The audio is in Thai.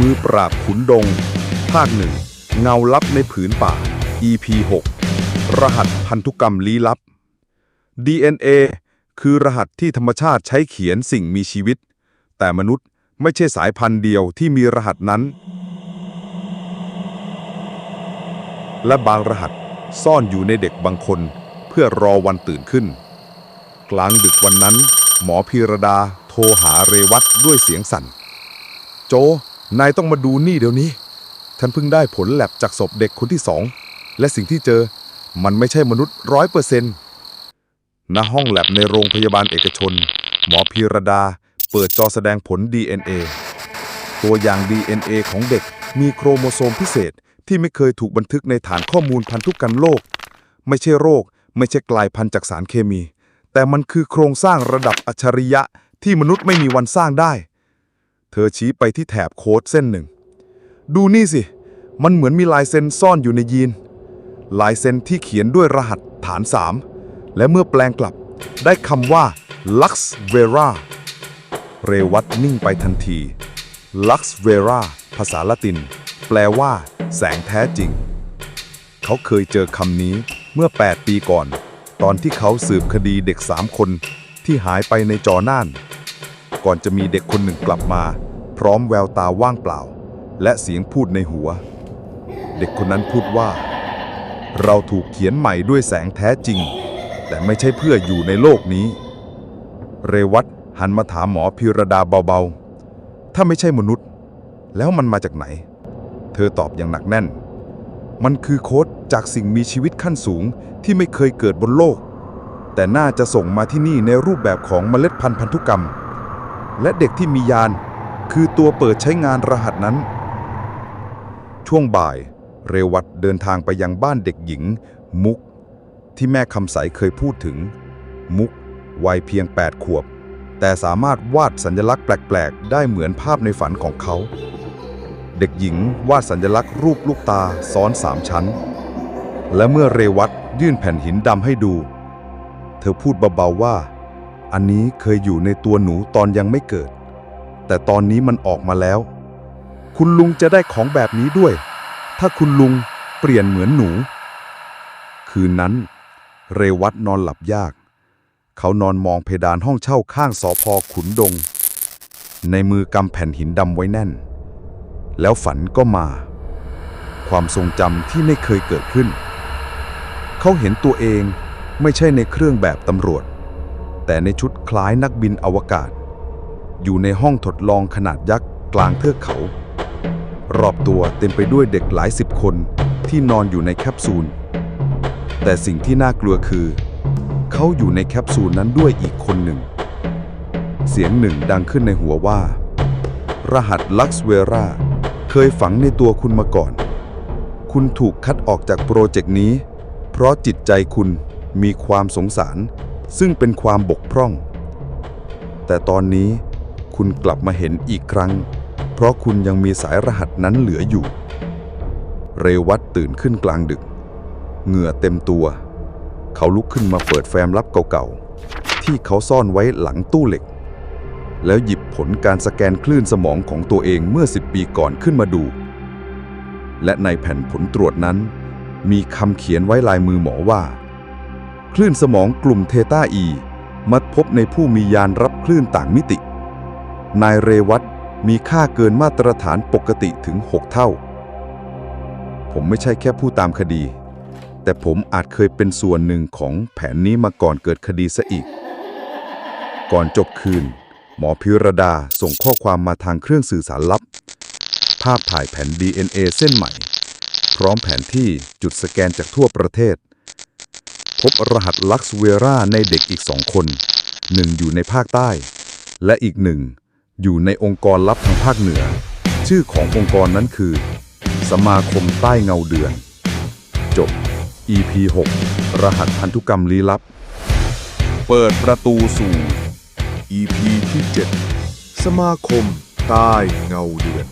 มือปราบขุนดง ภาคหนึ่ง เงาลับในผืนป่า EP 6 รหัสพันธุกรรมลี้ลับ DNA คือรหัสที่ธรรมชาติใช้เขียนสิ่งมีชีวิต แต่มนุษย์ไม่ใช่สายพันธุ์เดียวที่มีรหัสนั้น และบางรหัสซ่อนอยู่ในเด็กบางคน เพื่อรอวันตื่นขึ้น กลางดึกวันนั้น หมอพีรดาโทรหาเรวัตด้วยเสียงสั่น โจ นายต้องมาดูนี่เดี๋ยวนี้ฉันเพิ่งได้ผลแลบจากศพเด็กคนที่สอง และสิ่งที่เจอ มันไม่ใช่มนุษย์ร้อยเปอร์เซ็นต์ณห้องแลบในโรงพยาบาลเอกชน หมอพีรดา เปิดจอแสดงผล DNA ตัวอย่าง DNA ของเด็กมีโครโมโซมพิเศษที่ไม่เคยถูกบันทึกในฐานข้อมูลพันธุกรรมโลก ไม่ใช่โรค ไม่ใช่กลายพันธุ์จากสารเคมี แต่มันคือโครงสร้างระดับอัจฉริยะที่มนุษย์ไม่มีวันสร้างได้ เธอชี้ไปที่แถบโค้ดเส้นหนึ่ง ดูนี่สิ มันเหมือนมีลายเซ็นซ่อนอยู่ในยีน ลายเซ็นที่เขียนด้วยรหัสฐาน 3 และเมื่อแปลงกลับ ได้คำว่า Lux Vera เรวัตนิ่งไปทันที Lux Vera ภาษาละติน แปลว่า แสงแท้จริง เขาเคยเจอคำนี้เมื่อ 8 ปีก่อน ตอนที่เขาสืบคดีเด็ก3คนที่หายไปในจอน่าน ก่อนจะมีเด็กคนหนึ่งกลับมา พร้อมแววตาว่างเปล่า และเสียงพูดในหัว เด็กคนนั้นพูดว่า เราถูกเขียนใหม่ด้วยแสงแท้จริง แต่ไม่ใช่เพื่ออยู่ในโลกนี้ เรวัตหันมาถามหมอพิรดาเบาๆ ถ้าไม่ใช่มนุษย์ แล้วมันมาจากไหน เธอตอบอย่างหนักแน่น มันคือโค้ดจากสิ่งมีชีวิตขั้นสูงที่ไม่เคยเกิดบนโลก แต่น่าจะส่งมาที่นี่ในรูปแบบของเมล็ดพันธุ์พันธุกรรม และเด็กที่มียาน คือตัวเปิดใช้งานรหัสนั้น ช่วงบ่าย เรวัตเดินทางไปยังบ้านเด็กหญิง มุก ที่แม่คำใสเคยพูดถึง มุก วัยเพียง 8 ขวบ แต่สามารถวาดสัญลักษณ์แปลก ๆ ได้เหมือนภาพในฝันของเขา เด็กหญิงวาดสัญลักษณ์รูปลูกตาซ้อนสามชั้น และเมื่อเรวัตยื่นแผ่นหินดำให้ดู เธอพูดเบาๆว่า อันนี้เคยอยู่ในตัวหนูตอนยังไม่เกิด แต่ตอนนี้มันออกมาแล้ว คุณลุงจะได้ของแบบนี้ด้วย ถ้าคุณลุงเปลี่ยนเหมือนหนู คืนนั้น เรวัตนอนหลับยาก เขานอนมองเพดานห้องเช่าข้างสอพอขุนดง ในมือกำแผ่นหินดำไว้แน่น แล้วฝันก็มา ความทรงจำที่ไม่เคยเกิดขึ้น เขาเห็นตัวเองไม่ใช่ในเครื่องแบบตำรวจ แต่ในชุดคล้ายนักบินอวกาศ อยู่ในห้องทดลองขนาดยักษ์กลางเทือกเขา รอบตัวเต็มไปด้วยเด็กหลายสิบคนที่นอนอยู่ในแคปซูล แต่สิ่งที่น่ากลัวคือ เขาอยู่ในแคปซูลนั้นด้วยอีกคนหนึ่ง เสียงหนึ่งดังขึ้นในหัวว่า รหัสลักซ์เวรา เคยฝังในตัวคุณมาก่อน คุณถูกคัดออกจากโปรเจกต์นี้ เพราะจิตใจคุณมีความสงสาร ซึ่งเป็นความบกพร่อง แต่ตอนนี้คุณกลับมาเห็นอีกครั้ง เพราะคุณยังมีสายรหัสนั้นเหลืออยู่ เรวัตตื่นขึ้นกลางดึก เหงื่อเต็มตัว เขาลุกขึ้นมาเปิดแฟ้มลับเก่าๆ ที่เขาซ่อนไว้หลังตู้เหล็ก แล้วหยิบผลการสแกนคลื่นสมองของตัวเองเมื่อ 10 ปีก่อนขึ้นมาดู และในแผ่นผลตรวจนั้น มีคำเขียนไว้ลายมือหมอว่า คลื่นสมองกลุ่มเทต้าอี มักพบในผู้มียานรับคลื่นต่างมิติ นายเรวัตมีค่าเกินมาตรฐานปกติถึง 6 เท่า ผมไม่ใช่แค่ผู้ตามคดี แต่ผมอาจเคยเป็นส่วนหนึ่งของแผนนี้มาก่อนเกิดคดีซะอีก ก่อนจบคืน หมอพิรดาส่งข้อความมาทางเครื่องสื่อสารลับ ภาพถ่ายแผ่น DNA เส้นใหม่ พร้อมแผนที่จุดสแกนจากทั่วประเทศ บรหัสลักซ์เวราในเด็กอีกสองคน หนึ่งอยู่ในภาคใต้ และอีกหนึ่ง อยู่ในองค์กรลับทางภาคเหนือ ชื่อขององค์กรนั้นคือ สมาคมใต้เงาเดือน จบ EP 6รหัสพันธุกรรมลี้ลับ เปิดประตูสู่ EP ที่ 7 สมาคมใต้เงาเดือน